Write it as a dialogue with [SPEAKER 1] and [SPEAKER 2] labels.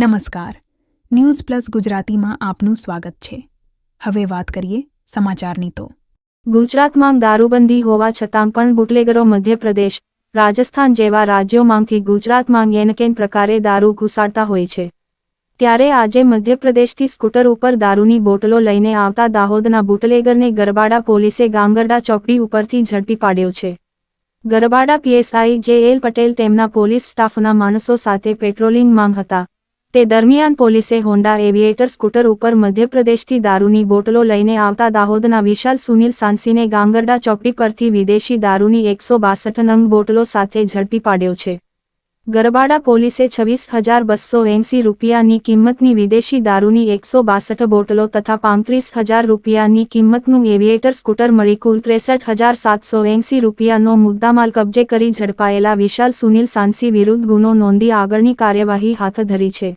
[SPEAKER 1] નમસ્કાર. News plus ગુજરાતીમાં આપનું સ્વાગત છે. હવે વાત કરીએ સમાચારની તો.
[SPEAKER 2] ગુજરાતમાં દારૂબંધી હોવા છતાં પણ બુટલેગરો મધ્યપ્રદેશ, રાજસ્થાન જેવા રાજ્યોમાંથી ગુજરાતમાં એનકેન પ્રકારે દારૂ ઘુસાડતા હોય છે. ત્યારે આજે મધ્યપ્રદેશથી સ્કૂટર ઉપર દારૂની બોટલો લઈને આવતા દાહોદના બુટલેગરને ગરબાડા પોલીસે ગાંગરડા ચોકડી ઉપરથી ઝડપી પાડ્યો છે. Garbada PSI J L Patel તેમના પોલીસ સ્ટાફના માણસો સાથે પેટ્રોલિંગમાં હતા. તે દરમિયાન પોલીસે હોન્ડા એવિએટર સ્કૂટર ઉપર મધ્યપ્રદેશથી દારૂની બોટલો લઈને આવતા દાહોદના વિશાલ સુનિલ સાંસીને ગાંગરડા ચોકડી પરથી વિદેશી દારૂની એકસો બાસઠ નંગ બોટલો સાથે ઝડપી પાડ્યો છે. ગરબાડા પોલીસે છવ્વીસ હજાર બસો એંસી રૂપિયાની કિંમતની વિદેશી દારૂની એકસો બાસઠ બોટલો તથા પાંત્રીસ હજાર રૂપિયાની કિંમતનું એવિએટર સ્કૂટર મળી કુલ ત્રેસઠ હજાર સાતસો એંસી રૂપિયાનો મુદ્દામાલ કબજે કરી ઝડપાયેલા વિશાલ સુનિલ સાંસી વિરુદ્ધ ગુનો નોંધી આગળની કાર્યવાહી હાથ ધરી છે.